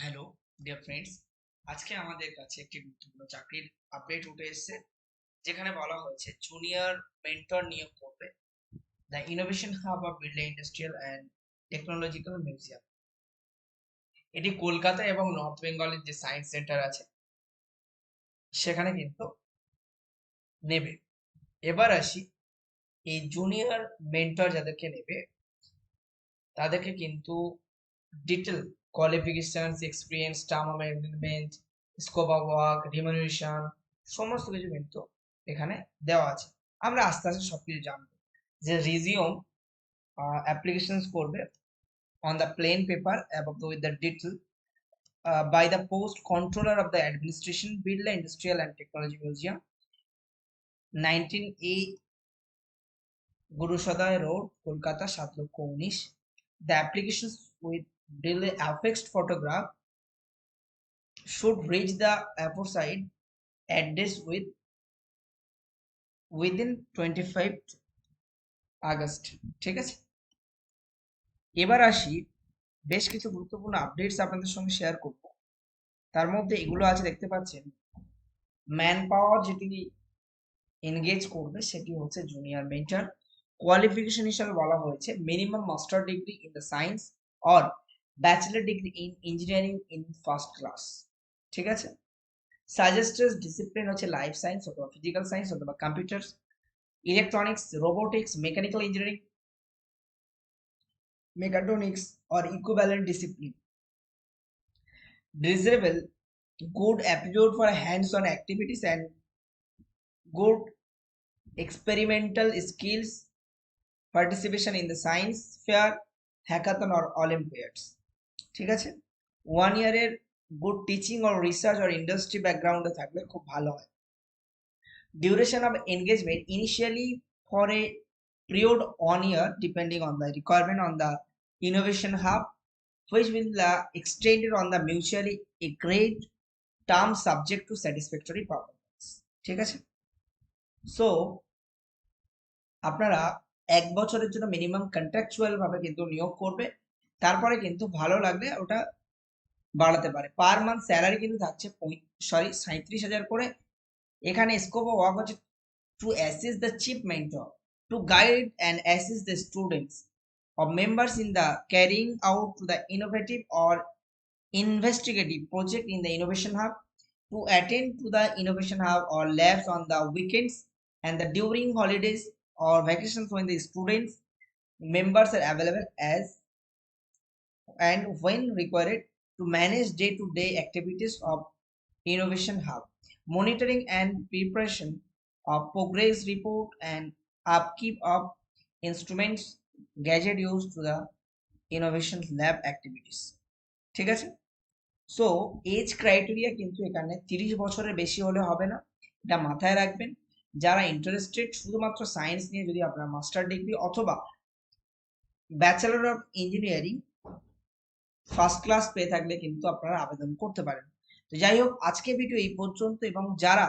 Hello dear friends আজকে আমাদের কাছে একটি গুরুত্বপূর্ণ চাকরির আপডেট উঠে এসেছে, যেখানে বলা হয়েছে জুনিয়র মেন্টর নিয়োগ করবে the innovation hub of Birla industrial and technological museum এটি কলকাতা এবং নর্থ বেঙ্গলের যে সায়েন্স সেন্টার আছে, সেখানে কিন্তু নেবে। এবার আসি, এই জুনিয়র মেন্টর যাদেরকে নেবে, তাদেরকে কিন্তু detail qualifications experience term of agreement scope of work remuneration সমস্ত কিছু কিন্তু এখানে দেওয়া আছে। আমরা আস্তে আস্তে সব কিছু জানব। যে রিজিউম অ্যাপ্লিকেশনস করবে অন দ্য প্লেন পেপার এবং with the detail by the post controller of the administration Birla industrial and technology museum nineteen A Gurusaday road Kolkata সাত লক্ষ উনিশ। The applications with daily affixed photograph should reach the aforesaid address with, within 25 August ঠিক আছে? এবার আসি, বেশ কিছু গুরুত্বপূর্ণ আপডেটস আপনাদের সঙ্গে শেয়ার করব। তার মধ্যে এগুলো আছে, দেখতে পাচ্ছেন? ম্যান পাওয়ার যেটি এনগেজ করবে, সেটি হচ্ছে জুনিয়র মেন্টার কোয়ালিফিকেশন হিসাবে বলা হয়েছে minimum master degree in the science or Bachelor degree in engineering in first class ঠিক আছে সাজেস্টেড ডিসিপ্লিন হচ্ছে লাইফ সায়েন্স অথবা ফিজিক্যাল সায়েন্স অথবা computer electronics robotics mechanical engineering mechatronics or equivalent discipline. Desirable good aptitude for hands-on activities and good experimental skills participation in the science fair hackathon or olympiads ঠিক আছে? One ইয়ারের good teaching or research or industry ব্যাকগ্রাউন্ডে থাকলে খুব ভালো হয়। Duration of engagement initially for a period one year depending on the requirement on the innovation hub which will the extended on the mutually a great term subject to satisfactory performance ঠিক আছে? So আপনারা এক বছরের জন্য minimum contractual ভাবে কিন্তু নিয়োগ করবে। তারপরে কিন্তু ভালো লাগলে ওটা বাড়াতে পারে। পার মান্থ স্যালারি কিন্তু থাকছে সরি সাঁত্রিশ হাজার করে। এখানে স্কোপ অফ ওয়ার্ক হচ্ছে to assist the chief mentor to guide and assist the students of members in the carrying out to the innovative or investigative project in the innovation hub to attend to the innovation hub or labs on the weekends and the during holidays or vacation for the students members are available as and when required to manage day-to-day activities of innovation hub monitoring and preparation of progress report and upkeep of instruments gadget used to the innovation lab activities ঠিক আছে so age criteria কিন্তু এখানে তিরিশ বছরের বেশি হলে হবে না এটা মাথায় রাখবেন যারা ইন্টারেস্টেড শুধুমাত্র সায়েন্স নিয়ে যদি আপনার মাস্টার ডিগ্রি অথবা bachelor of engineering first class পেয়ে থাকলে কিন্তু আপনারা আবেদন করতে পারেন। তো যাই হোক আজকে ভিডিও এই পর্যন্ত এবং যারা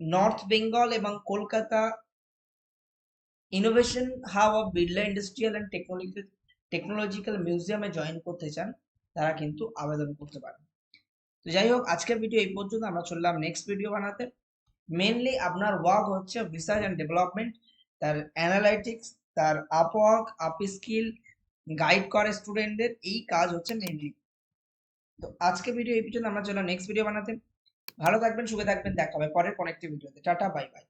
নর্থ বেঙ্গল এবং Kolkata innovation hub of Birla industrial and technological technological মিউজিয়ামে জয়েন করতে চান, তারা কিন্তু আবেদন করতে পারেন। তো যাই হোক, আজকের ভিডিও এই পর্যন্ত, আমরা চললাম নেক্সট ভিডিও বানাতে। মেনলি আপনার ওয়ার্ক হচ্ছে রিসার্চ অ্যান্ড ডেভেলপমেন্ট তার অ্যানালাইটিক্স তার up work up skill guide করে স্টুডেন্টদের এই কাজ হচ্ছে মেনলি তো আজকে ভিডিও এই পর্যন্ত, আমরা চলো নেক্সট ভিডিও বানাতে। ভালো থাকবেন, সুখে থাকবেন, দেখা হবে পরের কোনো একটি ভিডিওতে টাটা বাই বাই